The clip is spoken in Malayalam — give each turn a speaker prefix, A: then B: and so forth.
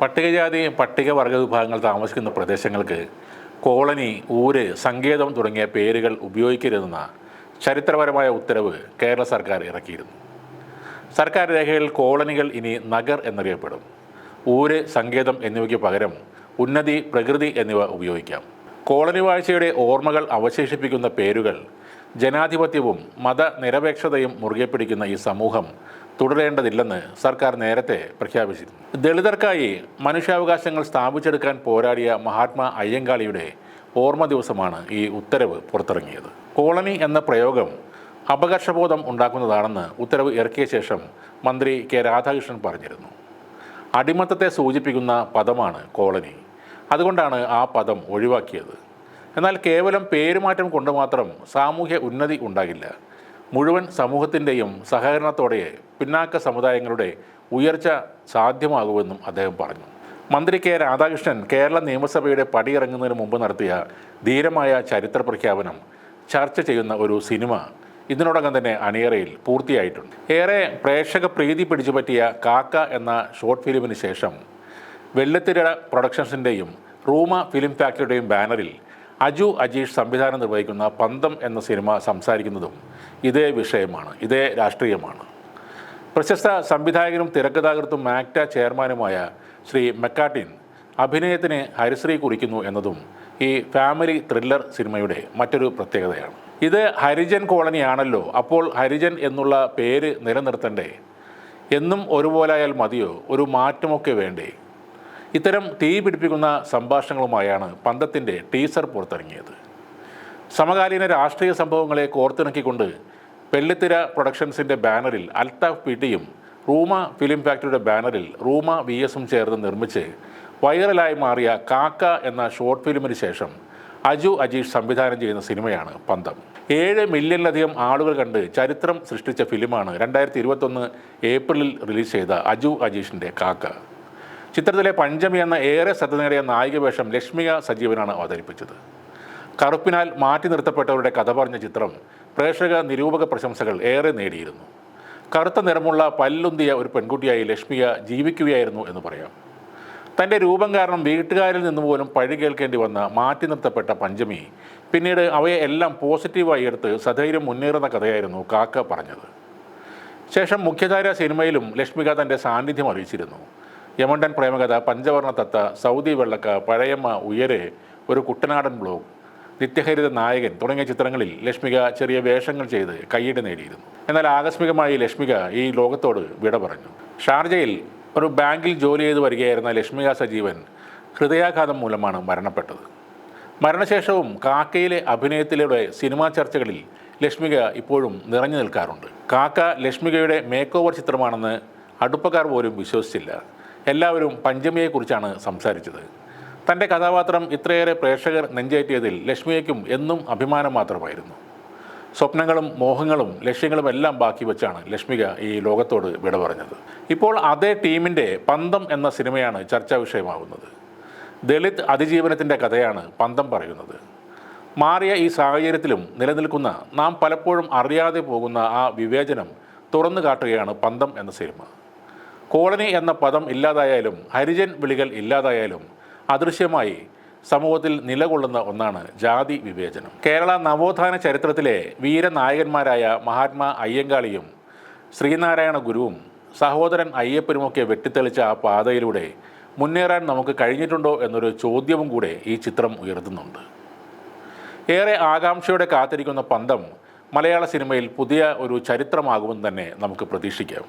A: പട്ടികജാതി പട്ടികവർഗ വിഭാഗങ്ങൾ താമസിക്കുന്ന പ്രദേശങ്ങൾക്ക് കോളനി ഊര് സങ്കേതം തുടങ്ങിയ പേരുകൾ ഉപയോഗിക്കരുതെന്ന ചരിത്രപരമായ ഉത്തരവ് കേരള സർക്കാർ ഇറക്കിയിരുന്നു. സർക്കാർ രേഖയിൽ കോളനികൾ ഇനി നഗർ എന്നറിയപ്പെടും. ഊര് സങ്കേതം എന്നിവയ്ക്ക് പകരം ഉന്നതി പ്രകൃതി എന്നിവ ഉപയോഗിക്കാം. കോളനി വാഴ്ചയുടെ ഓർമ്മകൾ അവശേഷിപ്പിക്കുന്ന പേരുകൾ ജനാധിപത്യവും മതനിരപേക്ഷതയും മുറുകെ പിടിക്കുന്ന ഈ സമൂഹം തുടരേണ്ടതില്ലെന്ന് സർക്കാർ നേരത്തെ പ്രഖ്യാപിച്ചിരുന്നു. ദളിതർക്കായി മനുഷ്യാവകാശങ്ങൾ സ്ഥാപിച്ചെടുക്കാൻ പോരാടിയ മഹാത്മാ അയ്യങ്കാളിയുടെ ഓർമ്മ ദിവസമാണ് ഈ ഉത്തരവ് പുറത്തിറങ്ങിയത്. കോളനി എന്ന പ്രയോഗം അപകർഷബോധം ഉണ്ടാക്കുന്നതാണെന്ന് ഉത്തരവ് ഇറക്കിയ ശേഷം മന്ത്രി കെ രാധാകൃഷ്ണൻ പറഞ്ഞിരുന്നു. അടിമത്തത്തെ സൂചിപ്പിക്കുന്ന പദമാണ് കോളനി. അതുകൊണ്ടാണ് ആ പദം ഒഴിവാക്കിയത്. എന്നാൽ കേവലം പേരുമാറ്റം കൊണ്ട് മാത്രം സാമൂഹ്യ ഉന്നതി ഉണ്ടാകില്ല. മുഴുവൻ സമൂഹത്തിന്റെയും സഹകരണത്തോടെ പിന്നാക്ക സമുദായങ്ങളുടെ ഉയർച്ച സാധ്യമാകുമെന്നും അദ്ദേഹം പറഞ്ഞു. മന്ത്രി കെ രാധാകൃഷ്ണൻ കേരള നിയമസഭയുടെ പടിയിറങ്ങുന്നതിന് മുമ്പ് നടത്തിയ ധീരമായ ചരിത്ര പ്രഖ്യാപനം ചർച്ച ചെയ്യുന്ന ഒരു സിനിമ ഇതിനോടകം തന്നെ അണിയറയിൽ പൂർത്തിയായിട്ടുണ്ട്. ഏറെ പ്രേക്ഷക പ്രീതി പിടിച്ചു പറ്റിയ കാക്ക എന്ന ഷോർട്ട് ഫിലിമിന് ശേഷം വെള്ളത്തിര പ്രൊഡക്ഷൻസിന്റെയും റൂമ ഫിലിം ഫാക്ടറിയുടെയും ബാനറിൽ അജു അജീഷ് സംവിധാനം നിർവഹിക്കുന്ന പന്തം എന്ന സിനിമ സംസാരിക്കുന്നതും ഇതേ വിഷയമാണ് ഇതേ രാഷ്ട്രീയമാണ്. പ്രശസ്ത സംവിധായകനും തിരക്കഥാകൃത്തും മാക്ട ചെയർമാനുമായ ശ്രീ മെക്കാട്ടിൻ അഭിനയത്തിന് ഹരിശ്രീ കുറിക്കുന്നു എന്നതും ഈ ഫാമിലി ത്രില്ലർ സിനിമയുടെ മറ്റൊരു പ്രത്യേകതയാണ്. ഇത് ഹരിജൻ കോളനിയാണല്ലോ അപ്പോൾ ഹരിജൻ എന്നുള്ള പേര് നിലനിർത്തണ്ടേ? എന്നും ഒരുപോലായാൽ മതിയോ? ഒരു മാറ്റമൊക്കെ വേണ്ടേ? ഇത്തരം തീ പിടിപ്പിക്കുന്ന സംഭാഷണങ്ങളുമായാണ് പന്തത്തിന്റെ ടീസർ പുറത്തിറങ്ങിയത്. സമകാലീന രാഷ്ട്രീയ സംഭവങ്ങളെ കോർത്തിണക്കിക്കൊണ്ട് പെള്ളിത്തിര പ്രൊഡക്ഷൻസിന്റെ ബാനറിൽ അൽത്താഫ് പി ടിയും റൂമ ഫിലിം ഫാക്ടറിയുടെ ബാനറിൽ റൂമ വി എസും ചേർന്ന് നിർമ്മിച്ച് വൈറലായി മാറിയ കാക്ക എന്ന ഷോർട്ട് ഫിലിമിന് ശേഷം അജു അജീഷ് സംവിധാനം ചെയ്യുന്ന സിനിമയാണ് പന്തം. ഏഴ് മില്യണിലധികം ആളുകൾ കണ്ട് ചരിത്രം സൃഷ്ടിച്ച ഫിലിമാണ് രണ്ടായിരത്തി ഇരുപത്തൊന്ന് ഏപ്രിലിൽ റിലീസ് ചെയ്ത അജു അജീഷിന്റെ കാക്ക. ചിത്രത്തിലെ പഞ്ചമി എന്ന ഏറെ ശ്രദ്ധ നേടിയ നായിക വേഷം ലക്ഷ്മിക സജീവനാണ് അവതരിപ്പിച്ചത്. കറുപ്പിനാൽ മാറ്റി നിർത്തപ്പെട്ടവരുടെ കഥ പറഞ്ഞ ചിത്രം പ്രേക്ഷക നിരൂപക പ്രശംസകൾ ഏറെ നേടിയിരുന്നു. കറുത്ത നിറമുള്ള പല്ലുന്തിയ ഒരു പെൺകുട്ടിയായി ലക്ഷ്മിക ജീവിക്കുകയായിരുന്നു എന്ന് പറയാം. തന്റെ രൂപം കാരണം വീട്ടുകാരിൽ നിന്ന് പോലും പഴി കേൾക്കേണ്ടി വന്ന മാറ്റി നിർത്തപ്പെട്ട പഞ്ചമി പിന്നീട് അവയെ എല്ലാം പോസിറ്റീവായി എടുത്ത് സധൈര്യം മുന്നേറുന്ന കഥയായിരുന്നു കാക്ക പറഞ്ഞത്. ശേഷം മുഖ്യധാര സിനിമയിലും ലക്ഷ്മിക തന്റെ സാന്നിധ്യം അറിയിച്ചിരുന്നു. യമണ്ടൻ പ്രേമകഥ പഞ്ചവർണ തത്ത സൗദി വെള്ളക്ക പഴയമ്മ ഉയരെ ഒരു കുട്ടനാടൻ ബ്ലോഗ്. നിത്യഹരിത നായകൻ തുടങ്ങിയ ചിത്രങ്ങളിൽ ലക്ഷ്മിക ചെറിയ വേഷങ്ങൾ ചെയ്ത് കൈയ്യടി നേടിയിരുന്നു. എന്നാൽ ആകസ്മികമായി ലക്ഷ്മിക ഈ ലോകത്തോട് വിട പറഞ്ഞു. ഷാർജയിൽ ഒരു ബാങ്കിൽ ജോലി ചെയ്ത് വരികയായിരുന്ന ലക്ഷ്മിക സജീവൻ ഹൃദയാഘാതം മൂലമാണ് മരണപ്പെട്ടത്. മരണശേഷവും കാക്കയിലെ അഭിനയത്തിലൂടെ സിനിമാ ചർച്ചകളിൽ ലക്ഷ്മിക ഇപ്പോഴും നിറഞ്ഞു നിൽക്കാറുണ്ട്. കാക്ക ലക്ഷ്മികയുടെ മേക്ക് ചിത്രമാണെന്ന് അടുപ്പക്കാർ പോലും വിശ്വസിച്ചില്ല. എല്ലാവരും പഞ്ചമിയെക്കുറിച്ചാണ് സംസാരിച്ചത്. തന്റെ കഥാപാത്രം ഇത്രയേറെ പ്രേക്ഷകർ നെഞ്ചേറ്റിയതിൽ ലക്ഷ്മിയയ്ക്കും എന്നും അഭിമാനം മാത്രമായിരുന്നു. സ്വപ്നങ്ങളും മോഹങ്ങളും ലക്ഷ്യങ്ങളും എല്ലാം ബാക്കി വെച്ചാണ് ലക്ഷ്മിക ഈ ലോകത്തോട് വിട പറഞ്ഞത്. ഇപ്പോൾ അതേ ടീമിന്റെ പന്തം എന്ന സിനിമയാണ് ചർച്ചാ വിഷയമാകുന്നത് ദളിത് അതിജീവനത്തിന്റെ കഥയാണ് പന്തം പറയുന്നത്. മാറിയ ഈ സാഹചര്യത്തിലും നിലനിൽക്കുന്ന നാം പലപ്പോഴും അറിയാതെ പോകുന്ന ആ വിവേചനം തുറന്നു കാട്ടുകയാണ് പന്തം എന്ന സിനിമ. കോളനി എന്ന പദം ഇല്ലാതായാലും ഹരിജൻ വിളികൾ ഇല്ലാതായാലും അദൃശ്യമായി സമൂഹത്തിൽ നിലകൊള്ളുന്ന ഒന്നാണ് ജാതി വിവേചനം. കേരള നവോത്ഥാന ചരിത്രത്തിലെ വീരനായകന്മാരായ മഹാത്മാ അയ്യങ്കാളിയും ശ്രീനാരായണ ഗുരുവും സഹോദരൻ അയ്യപ്പനുമൊക്കെ വെട്ടിത്തെളിച്ച ആ പാതയിലൂടെ മുന്നേറാൻ നമുക്ക് കഴിഞ്ഞിട്ടുണ്ടോ എന്നൊരു ചോദ്യവും കൂടെ ഈ ചിത്രം ഉയർത്തുന്നുണ്ട്. ഏറെ ആകാംക്ഷയോടെ കാത്തിരിക്കുന്ന പന്തം മലയാള സിനിമയിൽ പുതിയ ഒരു ചരിത്രമാകുമെന്ന് തന്നെ നമുക്ക് പ്രതീക്ഷിക്കാം.